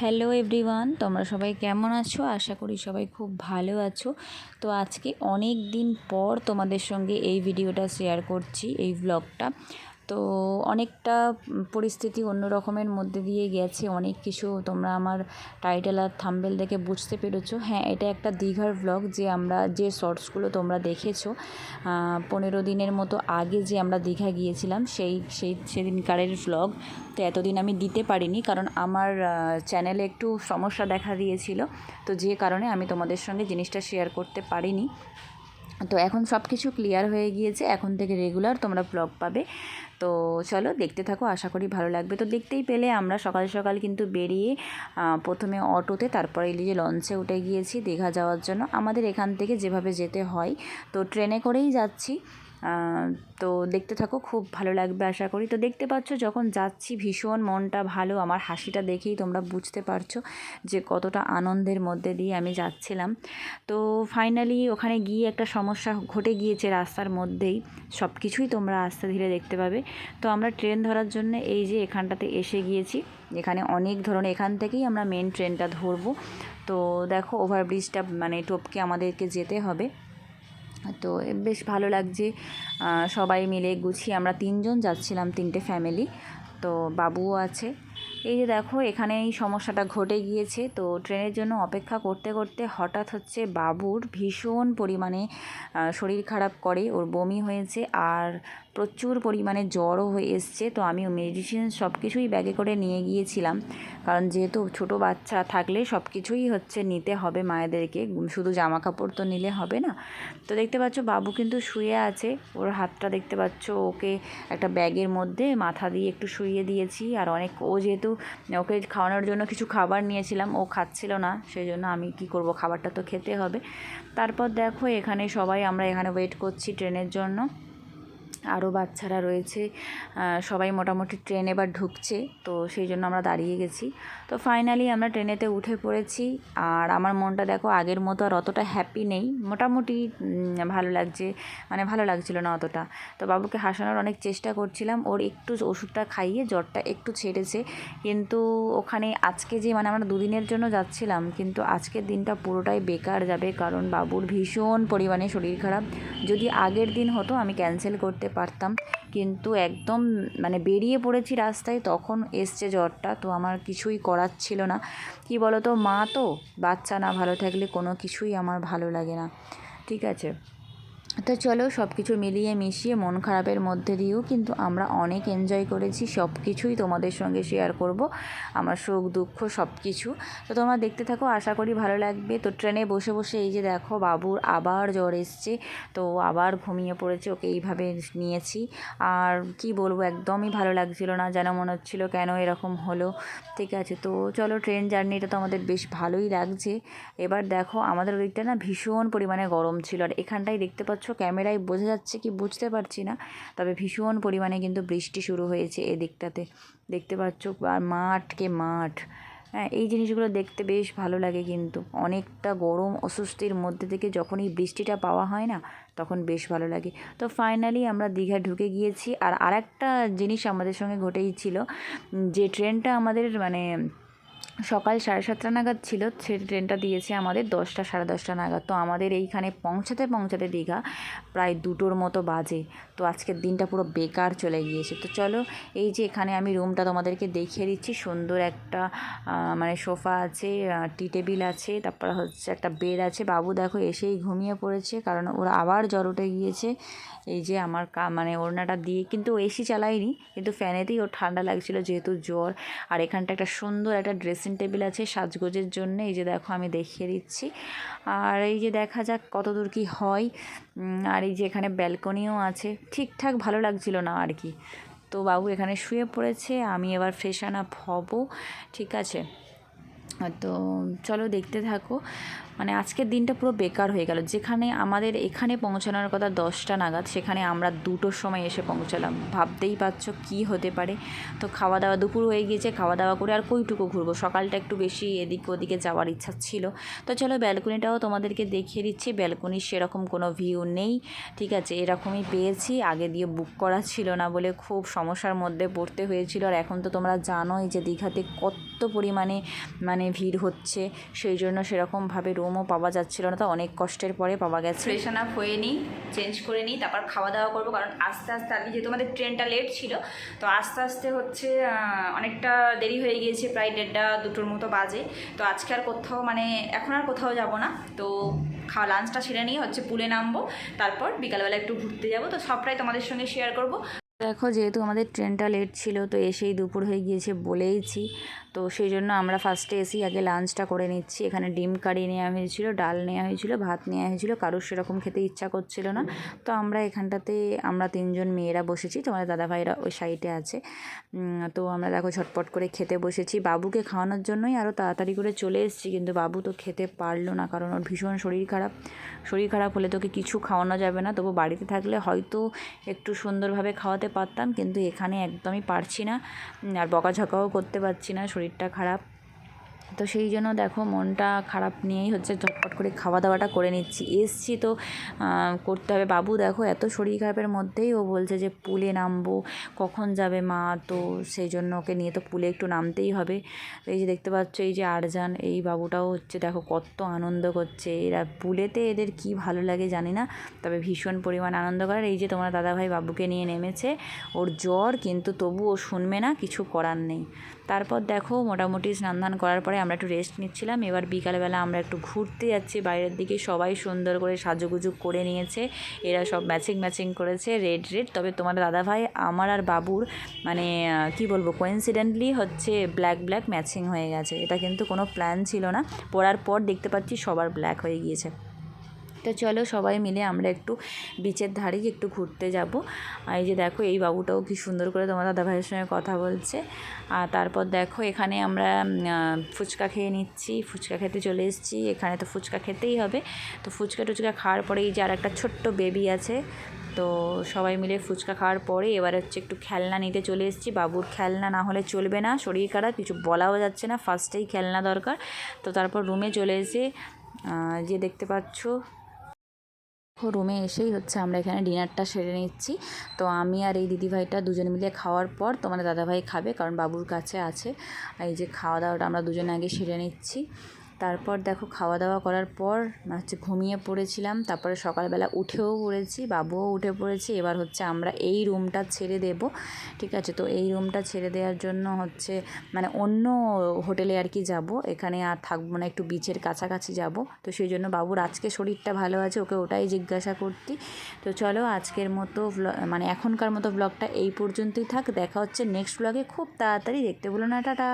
Hello everyone, তোমরা সবাই কেমন আছো? আশা করি সবাই খুব ভালো আছো। তো আজকে অনেক দিন পর তোমাদের সঙ্গে এই ভিডিওটা শেয়ার করছি, এই ব্লগটা তো অনেকটা পরিস্থিতি অন্য রকমের মধ্যে দিয়ে গেছে। অনেক কিছু তোমরা আমার টাইটেল আর থাম্বেল দেখে বুঝতে পেরেছ। হ্যাঁ এটা একটা দীঘার ব্লগ যে আমরা, যে শর্টসগুলো তোমরা দেখেছ। পনেরো দিনের মতো আগে যে আমরা দীঘা গিয়েছিলাম, সেই সেই সেদিনকারের ব্লগ তো এতদিন আমি দিতে পারিনি কারণ আমার চ্যানেলে একটু সমস্যা দেখা দিয়েছিল। তো যে কারণে আমি তোমাদের সঙ্গে জিনিসটা শেয়ার করতে পারিনি। তো এখন সব কিছু ক্লিয়ার হয়ে গিয়েছে, এখন থেকে রেগুলার তোমরা ব্লগ পাবে। তো চলো দেখতে থাকো, আশা করি ভালো লাগবে। তো দেখতেই পেলে আমরা সকাল সকাল কিন্তু বেরিয়ে প্রথমে অটোতে, তারপরে যে লঞ্চে উঠে গিয়েছি দীঘা যাওয়ার জন্য। আমাদের এখান থেকে যেভাবে যেতে হয়, তো ট্রেনে করেই যাচ্ছি। তো দেখতে থাকো, খুব ভালো লাগবে আশা করি। তো দেখতে পাচ্ছ, যখন যাচ্ছি, ভীষণ মনটা ভালো, আমার হাসিটা দেখেই তোমরা বুঝতে পারছ যে কতটা আনন্দের মধ্যে দিয়ে আমি যাচ্ছিলাম। তো ফাইনালি ওখানে গিয়ে একটা সমস্যা ঘটে গিয়েছে রাস্তার মধ্যেই, সব কিছুই তোমরা আস্তে ধীরে দেখতে পাবে। তো আমরা ট্রেন ধরার জন্য এই যে এখানটাতে এসে গিয়েছি, এখানে অনেক ধরনের, এখান থেকেই আমরা মেন ট্রেনটা ধরবো। তো দেখো ওভারব্রিজটা মানে টপকে আমাদেরকে যেতে হবে। তো বেশ ভালো লাগছে। সবাই মিলে গুছিয়ে আমরা তিনজন যাচ্ছিলাম, তিনটে ফ্যামিলি তো বাবুও আছে। এই যে দেখো এখানে এই সমস্যাটা ঘটে গিয়েছে। তো ট্রেনের জন্য অপেক্ষা করতে করতে হঠাৎ হচ্ছে বাবুর ভীষণ পরিমাণে শরীর খারাপ করে, ওর বমি হয়েছে। আর প্রচুর পরিমাণে জ্বরও হয়ে এসছে। তো আমি মেডিসিন সব কিছুই ব্যাগে করে নিয়ে গিয়েছিলাম। কারণ যেহেতু ছোট বাচ্চা থাকলে সব কিছুই হচ্ছে নিতে হবে মায়েদেরকে। শুধু জামা কাপড় তো নিলে হবে না। তো দেখতে পাচ্ছ বাবু কিন্তু শুয়ে আছে। ওর হাতটা দেখতে পাচ্ছ ওকে একটা ব্যাগের মধ্যে মাথা দিয়ে একটু শুইয়ে দিয়েছি। আর অনেক, ও যেহেতু ওকে খাওয়ানোর জন্য কিছু খাবার নিয়েছিলাম, ও খাচ্ছিল না। সেই জন্য আমি কি করব, খাবারটা তো খেতে হবে। তারপর দেখো এখানে সবাই, আমরা এখানে ওয়েট করছি ট্রেনের জন্য। আরও বাচ্চারা রয়েছে সবাই মোটামুটি ট্রেন এবার ঢুকছে, তো সেই জন্য আমরা দাঁড়িয়ে গেছি। তো ফাইনালি আমরা ট্রেনেতে উঠে পড়েছি, আর আমার মনটা দেখো আগের মতো আর অতটা হ্যাপি নেই। মোটামুটি ভালো লাগছে মানে ভালো লাগছিল না অতটা। তো বাবুকে হাসানোর অনেক চেষ্টা করছিলাম, ওর একটু ওষুধটা খাইয়ে জ্বরটা একটু ছেড়েছে। কিন্তু ওখানে আজকে যে মানে আমরা দুদিনের জন্য যাচ্ছিলাম, কিন্তু আজকের দিনটা পুরোটাই বেকার যাবে, কারণ বাবুর ভীষণ পরিমাণে শরীর খারাপ। যদি আগের দিন হতো, আমি ক্যান্সেল করতে পারতাম। কিন্তু একদম মানে বেরিয়ে পড়েছি রাস্তায়, তখন এসছে জ্বরটা, তো আমার কিছুই করার ছিল না। কি বলো তো মা তো, বাচ্চা না ভালো থাকলে কোনো কিছুই আমার ভালো লাগে না। ঠিক আছে? তো চলো সব কিছু মিলিয়ে মিশিয়ে মন খারাপের মধ্যে দিয়েও কিন্তু আমরা অনেক এনজয় করেছি সব কিছুই তোমাদের সঙ্গে শেয়ার করব, আমার সুখ, দুঃখ সব কিছু তো তোমরা দেখতে থাকো, আশা করি ভালো লাগবে। তো ট্রেনে বসে বসে এই যে দেখো, বাবুর আবার জ্বর এসছে, তো আবার ঘুমিয়ে পড়েছে, ওকে এইভাবে নিয়েছি। আর কি বলব, একদমই ভালো লাগছিল না, যেন মনে হচ্ছিল কেন এরকম হলো। ঠিক আছে, তো চলো ট্রেন জার্নিটা তো আমাদের বেশ ভালোই লাগছে। এবার দেখো, আমাদের ওইটা না ভীষণ পরিমাণে গরম ছিল, আর এখানটাই দেখতে পাচ্ছ ক্যামেরায় বোঝা যাচ্ছে কি বুঝতে পারছি না। তবে ভীষণ পরিমাণে কিন্তু বৃষ্টি শুরু হয়েছে এদিকটাতে দেখতে পাচ্ছ আর মাঠকে মাঠ। হ্যাঁ এই জিনিসগুলো দেখতে বেশ ভালো লাগে কিন্তু। অনেকটা গরম অস্বস্তির মধ্যে থেকে যখন এই বৃষ্টিটা পাওয়া হয় না, তখন বেশ ভালো লাগে। তো ফাইনালি আমরা দীঘা ঢুকে গিয়েছি। আর আরেকটা জিনিস আমাদের সঙ্গে ঘটেই ছিল, যে ট্রেনটা আমাদের মানে সকাল সাড়ে সাতটা নাগাদ ছিল, সে ট্রেনটা দিয়েছে আমাদের দশটা, সাড়ে দশটা নাগাদ। তো আমাদের এইখানে পৌঁছাতে পৌঁছাতে দীঘা প্রায় দুটোর মতো বাজে। তো আজকের দিনটা পুরো বেকার চলে গিয়েছে। তো চলো, এই যে এখানে আমি রুমটা তোমাদেরকে দেখিয়ে দিচ্ছি। সুন্দর একটা মানে সোফা আছে টি টেবিল আছে, তারপর হচ্ছে একটা বেড আছে। বাবু দেখো এসেই ঘুমিয়ে পড়েছে, কারণ ওরা আবার জ্বর উঠে গিয়েছে। এই যে আমার কা মানে ওড়নাটা দিয়ে, কিন্তু এসি চালাইনি কিন্তু ফ্যানেতেই ওর ঠান্ডা লাগছিল যেহেতু জ্বর। আর এখানটা একটা সুন্দর একটা ড্রেসিং টেবিল আছে সাজগোজের জন্য। এই যে দেখো, আমি দেখিয়ে দিচ্ছি। আর এই যে দেখা যাক কত দূর কী হয়। আর এই যে এখানে ব্যালকনিও আছে। ঠিকঠাক ভালো লাগছিল না আর কি। তো বাবু এখানে শুয়ে পড়েছে, আমি এবার ফ্রেশান আপ হব। ঠিক আছে? তো চলো দেখতে থাকো। মানে আজকের দিনটা পুরো বেকার হয়ে গেল। যেখানে আমাদের এখানে পৌঁছানোর কথা দশটা নাগাদ, সেখানে আমরা দুটোর সময় এসে পৌঁছালাম। ভাবতেই পারছ কী হতে পারে? তো খাওয়া দাওয়া দুপুর হয়ে গিয়েছে খাওয়া দাওয়া করে আর কইটুকু ঘুরবো। সকালটা একটু বেশি এদিক ওদিকে যাওয়ার ইচ্ছা ছিল। তো চলো ব্যালকনিটাও তোমাদেরকে দেখিয়ে দিচ্ছি। ব্যালকনির সেরকম কোনো ভিউ নেই, ঠিক আছে? এরকমই পেয়েছি। আগে দিয়ে বুক করা ছিল না বলে খুব সমস্যার মধ্যে পড়তে হয়েছিল। আর এখন তো তোমরা জানোই যে দীঘাতে কত পরিমাণে মানে ভিড় হচ্ছে। সেই জন্য সেরকমভাবে রুমও পাওয়া যাচ্ছিল না তো অনেক কষ্টের পরে পাওয়া গেছে। ফ্রেশন আপ হয়ে নিই চেঞ্জ করে নিই তারপর খাওয়া দাওয়া করব কারণ আস্তে আস্তে আগে যেহেতু আমাদের ট্রেনটা লেট ছিল তো আস্তে আস্তে হচ্ছে অনেকটা দেরি হয়ে গিয়েছে প্রায় দেড়টা দুটোর মতো বাজে। তো আজকে আর কোথাও মানে এখন আর কোথাও যাব না তো খাওয়া লাঞ্চটা সেরে নিয়ে হচ্ছে পুলে নামবো তারপর বিকালবেলা একটু ঘুরতে যাব তো সবটাই তোমাদের সঙ্গে শেয়ার করব। দেখো যেহেতু আমাদের ট্রেনটা লেট ছিল তো এসেই দুপুর হয়ে গিয়েছে বলেইছি। তো সেই জন্য আমরা ফার্স্টে এসেই আগে লাঞ্চটা করে নিচ্ছি। এখানে ডিম কারি নেওয়া হয়েছিল, ডাল নেওয়া হয়েছিল, ভাত নেওয়া হয়েছিল, কারোর সেরকম খেতে ইচ্ছা করছিল না। তো আমরা এখানটাতে, আমরা তিনজন মেয়েরা বসেছি, তোমাদের দাদাভাইরা ওই সাইডে আছে। তো আমরা দেখো ঝটপট করে খেতে বসেছি। বাবুকে খাওয়ানোর জন্যই আরও তাড়াতাড়ি করে চলে এসেছি, কিন্তু বাবু তো খেতে পারল না, কারণ ওর ভীষণ শরীর খারাপ। শরীর খারাপ হলে তোকে কিছু খাওয়ানো যাবে না, তবু বাড়িতে থাকলে হয়তো একটু সুন্দরভাবে খাওয়াতে পারতাম, কিন্তু এখানে একদমই পারছি না। আর বকাঝকাও করতে পারছি না শরীরটা খারাপ। তো সেই জন্য দেখো মনটা খারাপ নিয়েই হচ্ছে ঝটপট করে খাওয়া দাওয়াটা করে নিচ্ছি। এসছি তো করতে হবে। বাবু দেখো এত শরীর খারাপের মধ্যেই ও বলছে যে পুলে নামবো, কখন যাবে মা? তো সেই জন্য ওকে নিয়ে তো পুলে একটু নামতেই হবে। এই যে দেখতে পাচ্ছ, এই যে আরজান, এই বাবুটাও হচ্ছে দেখো কত আনন্দ করছে। এরা পুলেতে এদের কি ভালো লাগে জানি না, তবে ভীষণ পরিমাণ আনন্দ করে। এই যে তোমার দাদাভাই বাবুকে নিয়ে নেমেছে, ওর জ্বর কিন্তু তবু ও শুনবে না, কিছু করার নেই। তারপর দেখো মোটামুটি স্নান ধান করার পরে আমরা একটু রেস্ট নিচ্ছিলাম। এবার বিকালবেলা আমরা একটু ঘুরতে যাচ্ছি। বাইরের দিকে সবাই সুন্দর করে সাজুগুজু করে নিয়েছে। এরা সব ম্যাচিং ম্যাচিং করেছে রেড রেড তবে তোমার দাদাভাই, আমার আর বাবুর মানে কি বলব কোইন্সিডেন্টলি হচ্ছে ব্ল্যাক ব্ল্যাক ম্যাচিং হয়ে গেছে। এটা কিন্তু কোনো প্ল্যান ছিল না। পড়ার পর দেখতে পাচ্ছি সবার ব্ল্যাক হয়ে গিয়েছে। তো চলো সবাই মিলে আমরা একটু বিচের ধারেই একটু ঘুরতে যাব। এই যে দেখো, এই বাবুটাও কি সুন্দর করে তোমার দাদা ভাইয়ের সঙ্গে কথা বলছে। আর তারপর দেখো, এখানে আমরা ফুচকা খেয়ে নিচ্ছি। ফুচকা খেতে চলে এসেছি। এখানে তো ফুচকা খেতেই হবে। তো ফুচকা টুচকা খাওয়ার পরে এই যে আর একটা ছোট্ট বেবি আছে, তো সবাই মিলে ফুচকা খাওয়ার পরে এবার হচ্ছে একটু খেলনা নিতে চলে এসেছি। বাবুর খেলনা না হলে চলবে না, শরীর খারাপ, কিছু বলাও যাচ্ছে না। ফার্স্টেই খেলনা দরকার। তো তারপর রুমে চলে এসে যে দেখতে পাচ্ছ রুমে এসেই হচ্ছে আমরা এখানে ডিনারটা সেরে নিচ্ছি। তো আমি আর এই দিদিভাইটা দুজন মিলে খাওয়ার পর তোমার দাদাভাই খাবে, কারণ বাবুর কাছে আছে। এই যে খাওয়া দাওয়াটা আমরা দুজনে আগে সেরে নিচ্ছি। তারপর দেখো খাওয়া দাওয়া করার পর হচ্ছে ঘুমিয়ে পড়েছিলাম, তারপরে সকালবেলা উঠেও পড়েছি, বাবুও উঠে পড়েছি। এবার হচ্ছে আমরা এই রুমটা ছেড়ে দেব, ঠিক আছে? তো এই রুমটা ছেড়ে দেওয়ার জন্য হচ্ছে মানে অন্য হোটেলে আর কি যাব। এখানে আর থাকব না, একটু বিচের কাছাকাছি যাব। তো সেই জন্য বাবুর আজকে শরীরটা ভালো আছে, ওকে ওটাই জিজ্ঞাসা করতি তো চলো আজকের মতো মানে এখনকার মতো ব্লগটা এই পর্যন্তই থাক। দেখা হচ্ছে নেক্সট ব্লগে খুব তাড়াতাড়ি দেখতে বলো না, টাটা!